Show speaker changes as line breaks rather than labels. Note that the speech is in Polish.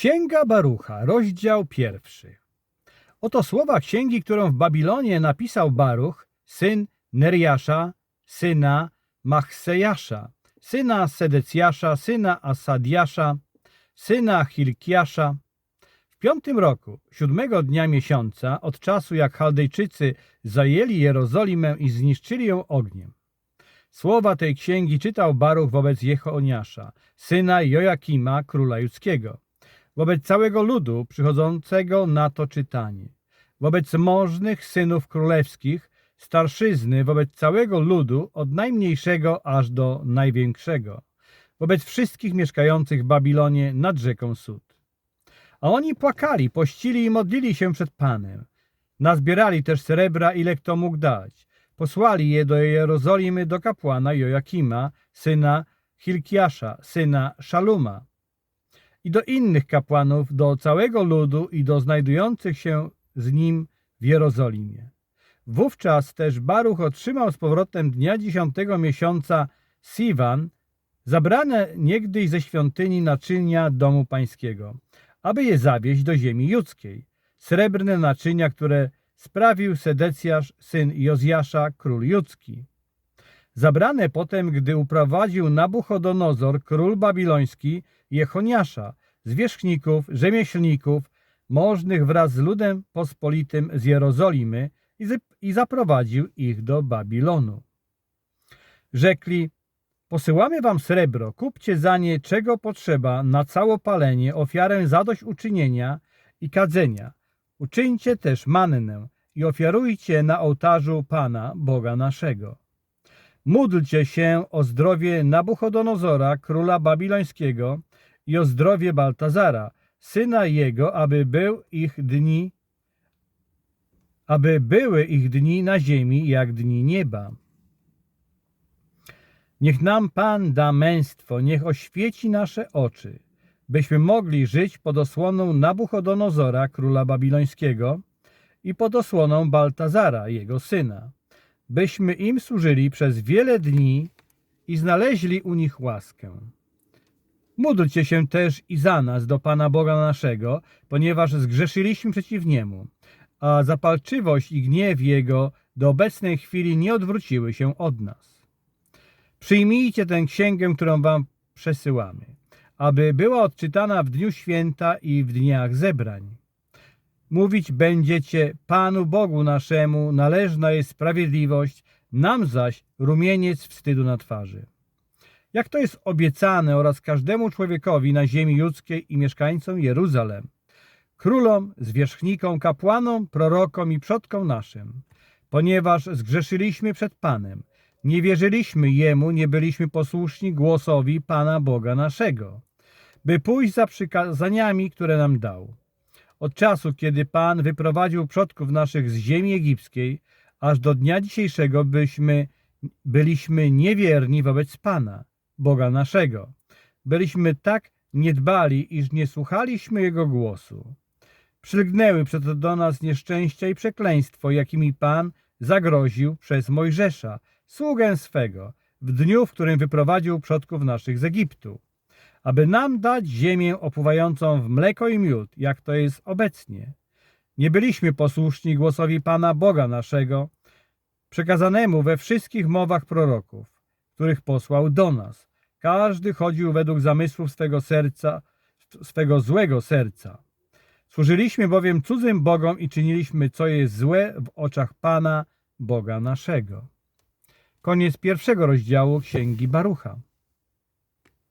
Księga Barucha, rozdział pierwszy. Oto słowa księgi, którą w Babilonie napisał Baruch, syn Neriasza, syna Machsejasza, syna Sedecjasza, syna Asadiasza, syna Hilkiasza. W piątym roku, siódmego dnia miesiąca, od czasu jak Chaldejczycy zajęli Jerozolimę i zniszczyli ją ogniem. Słowa tej księgi czytał Baruch wobec Jehoniasza, syna Joakima, króla judzkiego, wobec całego ludu przychodzącego na to czytanie, wobec możnych synów królewskich, starszyzny, wobec całego ludu, od najmniejszego aż do największego, wobec wszystkich mieszkających w Babilonie nad rzeką Sud. A oni płakali, pościli i modlili się przed Panem. Nazbierali też srebra, ile kto mógł dać. Posłali je do Jerozolimy do kapłana Joakima, syna Hilkiasza, syna Szaluma i do innych kapłanów, do całego ludu i do znajdujących się z nim w Jerozolimie. Wówczas też Baruch otrzymał z powrotem dnia dziesiątego miesiąca Siwan, zabrane niegdyś ze świątyni naczynia domu pańskiego, aby je zawieźć do ziemi judzkiej. Srebrne naczynia, które sprawił Sedecjasz, syn Jozjasza, król judzki. Zabrane potem, gdy uprowadził Nabuchodonozor, król babiloński, Jechoniasza, zwierzchników, rzemieślników, możnych wraz z ludem pospolitym z Jerozolimy i, zaprowadził ich do Babilonu. Rzekli, posyłamy wam srebro, kupcie za nie czego potrzeba na całopalenie, ofiarę zadośćuczynienia i kadzenia. Uczyńcie też mannę i ofiarujcie na ołtarzu Pana, Boga naszego. Módlcie się o zdrowie Nabuchodonozora, króla babilońskiego i o zdrowie Baltazara, syna jego, aby był ich dni, aby były ich dni na ziemi jak dni nieba. Niech nam Pan da męstwo, niech oświeci nasze oczy, byśmy mogli żyć pod osłoną Nabuchodonozora, króla babilońskiego i pod osłoną Baltazara, jego syna, byśmy im służyli przez wiele dni i znaleźli u nich łaskę. Módlcie się też i za nas do Pana Boga naszego, ponieważ zgrzeszyliśmy przeciw Niemu, a zapalczywość i gniew Jego do obecnej chwili nie odwróciły się od nas. Przyjmijcie tę księgę, którą wam przesyłamy, aby była odczytana w dniu święta i w dniach zebrań. Mówić będziecie Panu Bogu naszemu należna jest sprawiedliwość, nam zaś rumieniec wstydu na twarzy. Jak to jest obiecane oraz każdemu człowiekowi na ziemi ludzkiej i mieszkańcom Jeruzalem, królom, zwierzchnikom, kapłanom, prorokom i przodkom naszym, ponieważ zgrzeszyliśmy przed Panem, nie wierzyliśmy Jemu, nie byliśmy posłuszni głosowi Pana Boga naszego, by pójść za przykazaniami, które nam dał. Od czasu, kiedy Pan wyprowadził przodków naszych z ziemi egipskiej, aż do dnia dzisiejszego byśmy, byliśmy niewierni wobec Pana, Boga naszego. Byliśmy tak niedbali, iż nie słuchaliśmy Jego głosu. Przylgnęły przeto do nas nieszczęścia i przekleństwo, jakimi Pan zagroził przez Mojżesza, sługę swego, w dniu, w którym wyprowadził przodków naszych z Egiptu, aby nam dać ziemię opływającą w mleko i miód, jak to jest obecnie. Nie byliśmy posłuszni głosowi Pana Boga naszego, przekazanemu we wszystkich mowach proroków, których posłał do nas. Każdy chodził według zamysłów swego serca, swego złego serca. Służyliśmy bowiem cudzym bogom i czyniliśmy, co jest złe w oczach Pana, Boga naszego. Koniec pierwszego rozdziału Księgi Barucha.